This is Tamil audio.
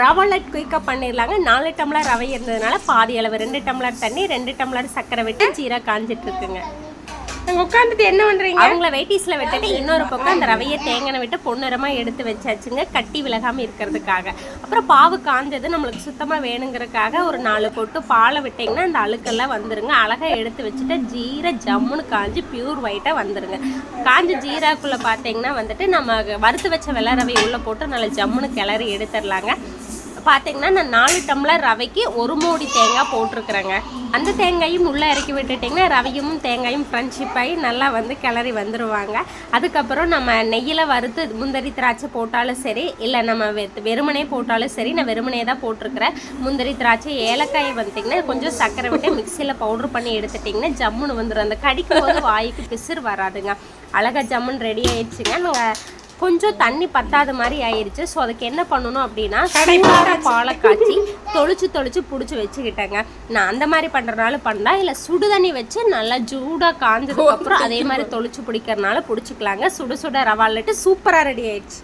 ரவா லட் குயிக்காக பண்ணிடலாங்க. நாலு டம்ளர் ரவை இருந்ததுனால பாதி அளவு ரெண்டு டம்ளர் தண்ணி ரெண்டு டம்ளர் சர்க்கரை விட்டு ஜீரா காஞ்சிட்டு இருக்குங்க. உட்காந்துட்டு என்ன பண்றீங்க? அவங்கள வெயிட்டிஸ்ல விட்டுட்டு இன்னொரு பக்கம் அந்த ரவையை தேங்காய் விட்டு பொன்னிறமா எடுத்து வச்சாச்சுங்க கட்டி விலகாம இருக்கிறதுக்காக. அப்புறம் பாவு காஞ்சது நம்மளுக்கு சுத்தமா வேணுங்கிறதுக்காக ஒரு நாலு கொட்டு பாலை விட்டிங்கன்னா அந்த அழுக்கெல்லாம் வந்துருங்க. அழகா எடுத்து வச்சுட்டு ஜீரா ஜம்முன்னு காஞ்சி பியூர் ஒயிட்டா வந்துருங்க. காஞ்ச ஜீராக்குள்ள பார்த்தீங்கன்னா வந்துட்டு நம்ம வறுத்து வச்ச வெள்ளை ரவை உள்ள போட்டு நல்லா ஜம்முன்னு கிளறி எடுத்துடலாங்க. பார்த்தீங்கன்னா நான் நாலு டம்ளர் ரவைக்கு ஒரு மூடி தேங்காய் போட்டிருக்கிறேங்க. அந்த தேங்காயும் உள்ளே இறக்கி விட்டுட்டிங்கன்னா ரவையும் தேங்காயும் ஃப்ரெண்ட்ஷிப் ஆகி நல்லா வந்து கிளறி வந்துடுவாங்க அதுக்கப்புறம் நம்ம நெய்யில் வறுத்து முந்திரி திராட்சை போட்டாலும் சரி இல்லை நம்ம வெ வெறுமனே போட்டாலும் சரி நான் வெறுமனே தான் போட்டிருக்கிறேன். முந்திரி திராட்சை ஏலக்காயை வந்துட்டிங்கன்னா கொஞ்சம் சர்க்கரை விட்டு மிக்சியில் பவுட்ரு பண்ணி எடுத்துட்டிங்கன்னா ஜம்முன்னு வந்துடும் அந்த கடிக்கும் போது வாய்க்கு பிசிறு வராதுங்க. அழகா ஜம்முன்னு ரெடி ஆயிடுச்சுங்க. நாங்கள் கொஞ்சம் தண்ணி பத்தாத மாதிரி ஆயிருச்சு. ஸோ அதுக்கு என்ன பண்ணணும் அப்படின்னா சூடான பாலை காய்ச்சி தொளிச்சு தொளிச்சு பிடிச்சி வச்சுக்கிட்டேங்க. நான் அந்த மாதிரி பண்ணுறதுனால பண்ணலாம் இல்லை சுடு தண்ணி வச்சு நல்லா ஜூடாக காஞ்சதுக்கப்புறம் அதே மாதிரி தொளிச்சு பிடிக்கிறனால பிடிச்சிக்கலாங்க. சுட சுட ரவா லட்டு சூப்பராக ரெடி ஆயிடுச்சு.